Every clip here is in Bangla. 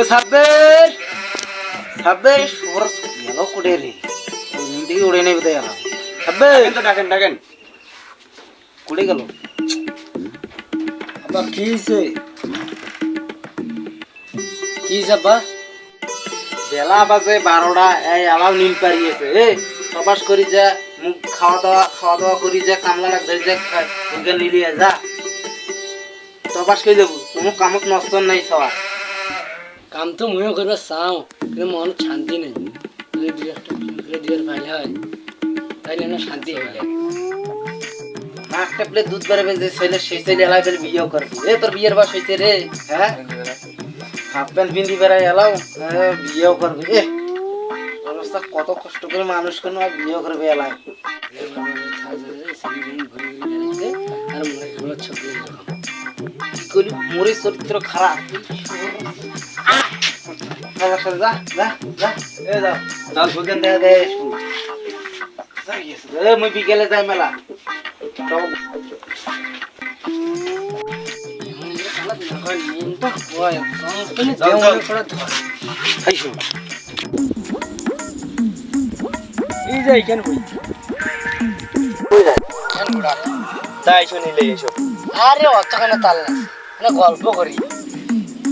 এ সাব্বের সাব্বের ওর গেল কুড়ে রে। নিদিকে উড়ে নেবে তো এরা। সাব্বের তো ডাকেন ডাকেন। কুড়ে গেল। আব্বা কি হয়েছে কি হয়েছে আব্বা? বেলা বাজে বারোটা এই আলাও নীল পারিয়েছে এ তপাস করি যা মুখ খাওয়া দাওয়া খাওয়া দাওয়া করি যা কামলা রাখ ধরে যা নিলিয়ে যা। তপাস করে দেবো কোনো কামত নষ্ট নাই সবার। কাম তো ময়ও করবে চাও কিন্তু মন শান্তি নেই যদি দুই একটা দুই হয় তাইলে না শান্তি নাক টেপলে দুধ ছেলে সেই ছেলে এলাই বিয়ে করবি এ তোর বিয়ের বাস হইতে রে হ্যাঁ হাফ প্যান্ট বিন্দি বেড়াই এলাও হ্যাঁ, বিয়েও করবি এ অবস্থা কত কষ্ট করে মানুষ কেন আর বিয়ে করবে এলাই আর মোরে চরিত্র খারাপ যা যা যা এ যাও যাও সুগেন দেখা দেয় তাই শুনিলে এসব আরে অতখানে তাল না মানে গল্প করি।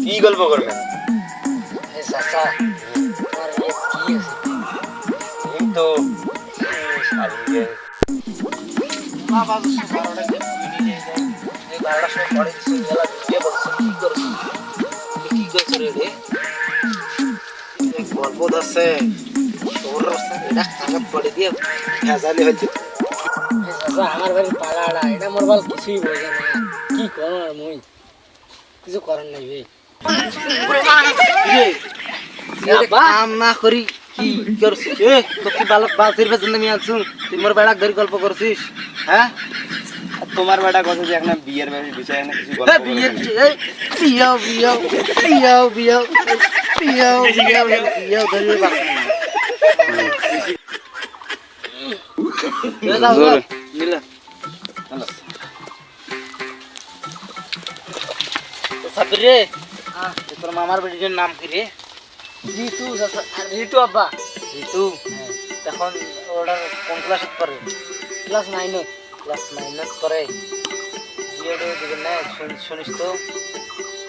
কি গল্প করবেন? চাচা তোমার ইয়ে কি এই তো গল্প ধরছে তোর এটা কাগজ পড়ে দিয়ে ভেজালি হয়েছে আমার বাড়ির পাড়াটা এটা মোর বাল কিছুই বোঝে না কি করো আর মই কিছু করার নাই রে কাম না করি কি করছিস? এ তো কি বালক বালতির পেছনে আমি আনছুন তুই মোর বেড়াক ধরে গল্প করছিস হ্যাঁ? তোমার বেটা কথা যে একটা বিয়ের বিষয়ে না কিছু গল্প বিয়ে ধরে দাও দাও নিলে সাবরে তোর মামার বেটির নাম কি রে ঋতু ঋতু আব্বা ঋতু এখন ওটার কোন ক্লাসে পড়ে ক্লাস নাইন ক্লাস নাইনত পড়ে দিয়ে দিবেন না শুনিস তো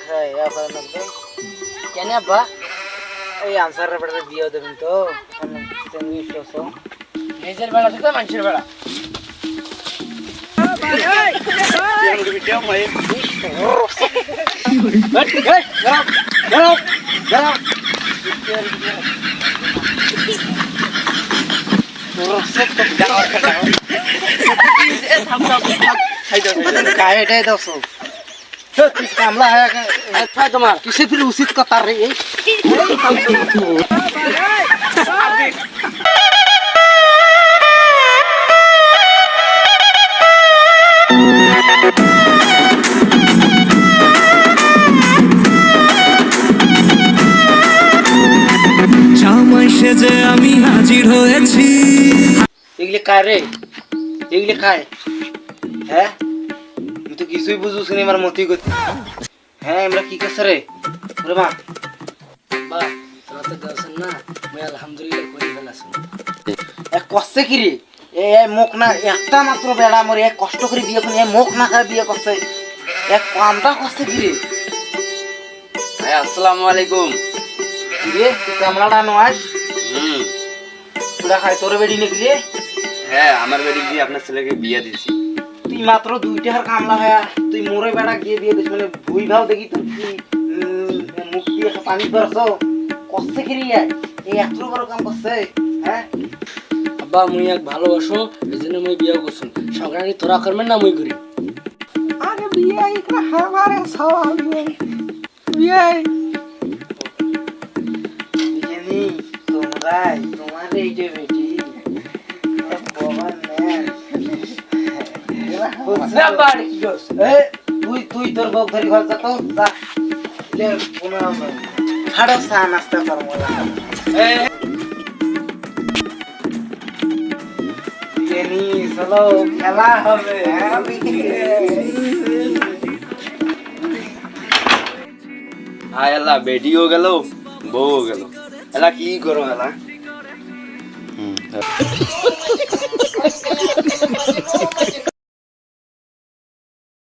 হ্যাঁ এখন লাগবে কেন আব্বা ওই আনসারের বেটাতে বিয়ে দেবেন তো তুমি নিজের বেলা থেকে মানুষের বেলা काय এটাই কামলা হ্যাঁ তোমার কিসে ফির উচিত কথা রে সেজে আমি হাজির হয়েছি। এগুলি কায় রে? এগুলি খায় হ্যাঁ? তুই তো কিছুই বুঝুস নি আমার মতি গতি। হ্যাঁ আমরা কি করছে রে? রে মা। আব্বা তোরা তো দর্শন না মই আলহামদুলিল্লাহ করি ফেলাছো। এ কষ্টে কি রে? এ মুখ না একটা মাত্র বেড়া মরে এক কষ্ট করে বিয়ে করে এ মুখ না খায় বিয়ে করছে। এক কামটা কষ্টে কি রে? আসসালামু আলাইকুম। রে তুই কামলাটা নয় হুম। পুরা খায় তোর বেড়ি নাকি রে হ্যাঁ আমার বেটি দিয়ে আপনার ছেলেকে বিয়ে দিয়েছি। তুই মাত্র দুইটা হার কামলা হয়া তুই মোরে বেড়া গিয়ে দিয়ে দিস মানে ভুই ভাও দেখি তুই মুখ দিয়ে পানি করছ কষ্টে কি রে এই এত বড় কাম করছে হ্যাঁ? আব্বা মুই এক ভালোবাসো এই জন্য মুই বিয়ে করছুন সংক্রান্তি তোরা করবেন না মুই করি? আরে বিয়ে ইকরা হামারে সওয়াল বিয়ে তোমরাই তোমার এই যে বেটি বাবা নে তুই তুই তোর বউ ধরি ঘর যা তো যা লে কোনো হাড়ে চা নাস্তা কর মোলা বিজেনি চলো খেলা হবে হ্যাঁ হায় আল্লাহ বেটিও গেল বউও গেল এলা কি করো এলা হুম